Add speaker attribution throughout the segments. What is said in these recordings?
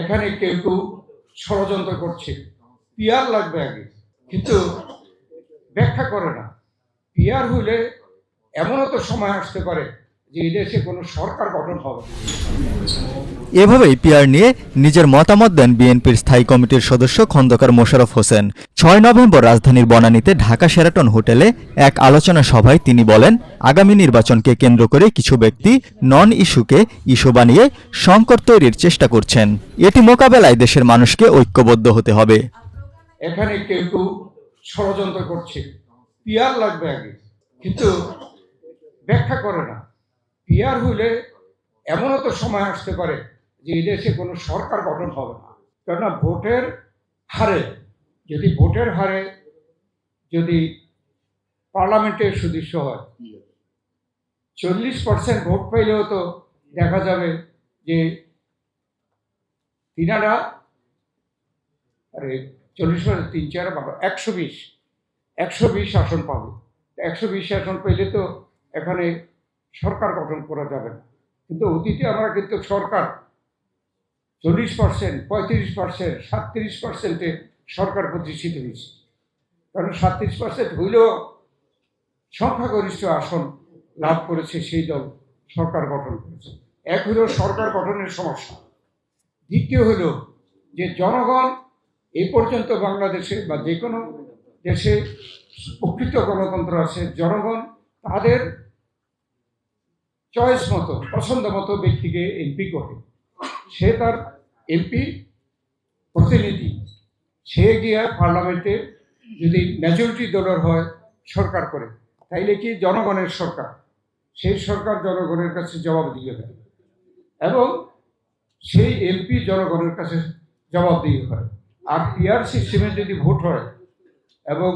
Speaker 1: এখানে কেউ কেউ ষড়যন্ত্র করছে পিয়ার লাগবে আগে কিন্তু ব্যাখ্যা করে না পিয়ার হইলে এমনও তো সময় আসতে পারে যে এদেশে কোনো সরকার গঠন হবে
Speaker 2: এভাবেই পিয়ার নিয়ে নিজের মতামত দেন বিএনপির স্থায়ী কমিটির সদস্য খন্দকার মোশারফ হোসেন ছয় নভেম্বর রাজধানীর বনানীতে ঢাকা শেরাটন হোটেলে এক আলোচনা সভায় তিনি বলেন আগামী নির্বাচনকে কেন্দ্র করে কিছু ব্যক্তি নন ইস্যুকে ইস্যু বানিয়ে সংকট তৈরির চেষ্টা করছেন এটি মোকাবেলায় দেশের মানুষকে ঐক্যবদ্ধ হতে হবে
Speaker 1: এখানে কেউ ষড়যন্ত্র করছে লাগবে আগে কিন্তু ব্যাখ্যা করে না পিয়ার হইলে এমনও তো সময় আসতে পারে যে এই দেশে কোনো সরকার গঠন হবে না কেননা ভোটের হারে যদি ভোটের হারে যদি পার্লামেন্টের সুদৃশ্য হয় চল্লিশ পার্সেন্ট ভোট পাইলেও তো দেখা যাবে যে তিনারা আরে চল্লিশ পার্সেন্ট তিন চার বারো একশো বিশ একশো বিশ আসন পাবে একশো বিশ আসন পেলে তো এখানে সরকার গঠন করা যাবে না কিন্তু অতীতে আমরা কিন্তু সরকার চল্লিশ পার্সেন্ট পঁয়ত্রিশ পার্সেন্ট সাতত্রিশ পার্সেন্টে সরকার প্রতিষ্ঠিত হয়েছে কারণ সাতত্রিশ পার্সেন্ট হইলেও সংখ্যাগরিষ্ঠ আসন লাভ করেছে সেই দল সরকার গঠন করেছে এক হলো সরকার গঠনের সমস্যা দ্বিতীয় হইল যে জনগণ এ পর্যন্ত বাংলাদেশে বা যে কোনো দেশে প্রকৃত গণতন্ত্র আছে জনগণ তাদের চয়েস মতো পছন্দ মতো ব্যক্তিকে এমপি করে সে তার এমপি প্রতিনিধি সে গিয়া পার্লামেন্টে যদি মেজরিটি দলের হয় সরকার করে তাইলে কি জনগণের সরকার সেই সরকার জনগণের কাছে জবাব দিয়ে হয় এবং সেই এমপি জনগণের কাছে জবাব দিয়ে হয় আর পিআর e সিস্টেমে যদি ভোট হয় এবং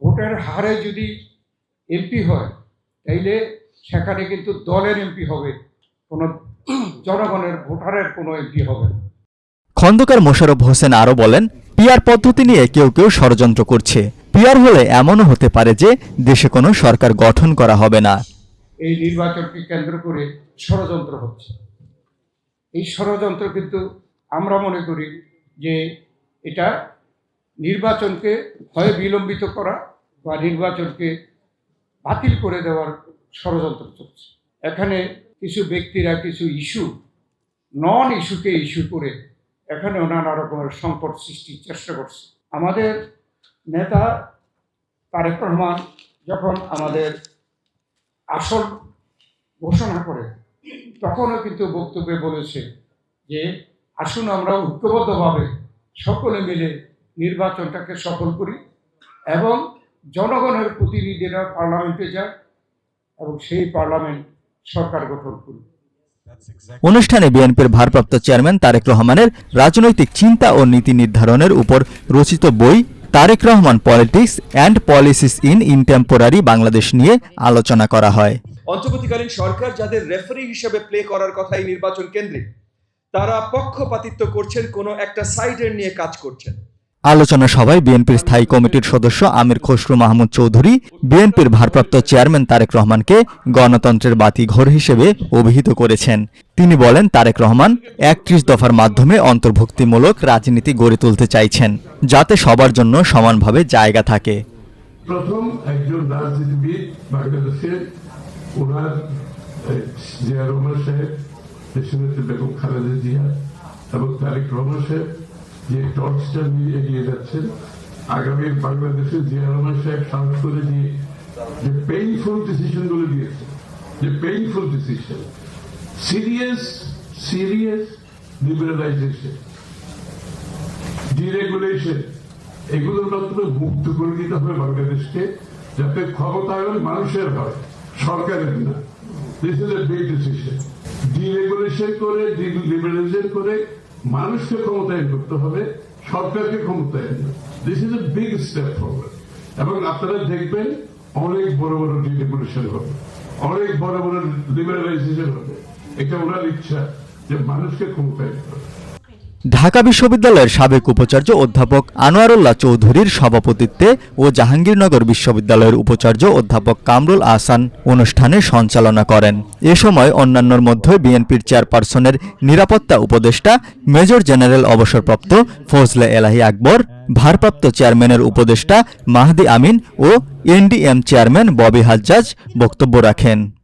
Speaker 1: ভোটের হারে যদি এমপি হয় তাইলে সেখানে কিন্তু দলের এমপি হবে কোনো জনগণের ভোটারের কোনো এমপি হবে
Speaker 2: খন্দকার মোশারফ হোসেন আরও বলেন পিয়ার পদ্ধতি নিয়ে কেউ কেউ ষড়যন্ত্র করছে পিয়ার হলে এমনও হতে পারে যে দেশে কোনো সরকার গঠন করা হবে না
Speaker 1: এই নির্বাচনকে কেন্দ্র করে ষড়যন্ত্র হচ্ছে এই ষড়যন্ত্র কিন্তু আমরা মনে করি যে এটা নির্বাচনকে হয় বিলম্বিত করা বা নির্বাচনকে বাতিল করে দেওয়ার ষড়যন্ত্র চলছে এখানে কিছু ব্যক্তিরা কিছু ইস্যু নন ইস্যুকে ইস্যু করে এখানেও নানা রকমের সংকট সৃষ্টির চেষ্টা করছে আমাদের নেতা তারেক রহমান যখন আমাদের আসল ঘোষণা করে তখনও কিন্তু বক্তব্যে বলেছে যে আসুন আমরা ঐক্যবদ্ধভাবে সকলে মিলে নির্বাচনটাকে সফল করি এবং জনগণের প্রতিনিধিরা পার্লামেন্টে যায় এবং সেই পার্লামেন্ট সরকার গঠন করবে
Speaker 2: অনুষ্ঠানে বিএনপির ভারপ্রাপ্ত চেয়ারম্যান তারেক রহমানের রাজনৈতিক চিন্তা ও নীতি নির্ধারণের উপর রচিত বই Tarek Rahman politics and policies in contemporary Bangladesh নিয়ে আলোচনা করা হয়
Speaker 3: অন্তর্বর্তীকালীন সরকার যাদের রেফারি হিসেবে প্লে করার কথা এই নির্বাচন কেন্দ্রে তারা পক্ষপাতিত্ব করছেন কোনো একটা সাইডের নিয়ে কাজ করছেন
Speaker 2: আলোচনা সভায় বিএনপির স্থায়ী কমিটির সদস্য আমির খসরু মাহমুদ চৌধুরী বিএনপির ভারপ্রাপ্ত চেয়ারম্যান তারেক রহমানকে গণতন্ত্রের বাতি ঘর হিসেবে অভিহিত করেছেন তিনি বলেন তারেক রহমান একত্রিশ দফার মাধ্যমে অন্তর্ভুক্তিমূলক রাজনীতি গড়ে তুলতে চাইছেন যাতে সবার জন্য সমানভাবে জায়গা থাকে
Speaker 4: প্রথম একজন রাজনীতিবিদ বাংলাদেশের ওনার জিয়া রহমান সাহেব বেগম খালেদা জিয়া এবং তারেক রহমান সাহেব যে টর্চটা নিয়ে এগিয়ে যাচ্ছেন আগামী বাংলাদেশে জিয়া রহমান সাহেব সাহস করে দিয়ে যে পেইনফুল ডিসিশন গুলো দিয়েছে যে painful decision serious serious liberalisation deregulation এগুলোর মাধ্যমে মুক্ত করে দিতে হবে বাংলাদেশকে যাতে ক্ষমতায়ন মানুষের হয় সরকারের না this is a big decision deregulation করে ডিলিবারেলাইজেশন করে মানুষকে ক্ষমতায় করতে হবে সরকারকে ক্ষমতায় this is a big step forward এবং আপনারা দেখবেন অনেক বড় বড় ডিডিপুলেশন হবে অনেক বড় বড় লিবারালাইজেশন হবে এটা ওনার ইচ্ছা যে মানুষকে ক্ষমতায় করতে হবে
Speaker 2: ঢাকা বিশ্ববিদ্যালয়ের সাবেক উপাচার্য অধ্যাপক আনোয়ারুল্লাহ চৌধুরীর সভাপতিত্বে ও জাহাঙ্গীরনগর বিশ্ববিদ্যালয়ের উপাচার্য অধ্যাপক কামরুল আহসান অনুষ্ঠানে সঞ্চালনা করেন এ সময় অন্যান্যর মধ্যে বিএনপির চেয়ারপারসনের নিরাপত্তা উপদেষ্টা মেজর জেনারেল অবসরপ্রাপ্ত ফজলে এলাহি আকবর ভারপ্রাপ্ত চেয়ারম্যানের উপদেষ্টা মাহদি আমিন ও এনডিএম চেয়ারম্যান ববি হাজ্জাজ বক্তব্য রাখেন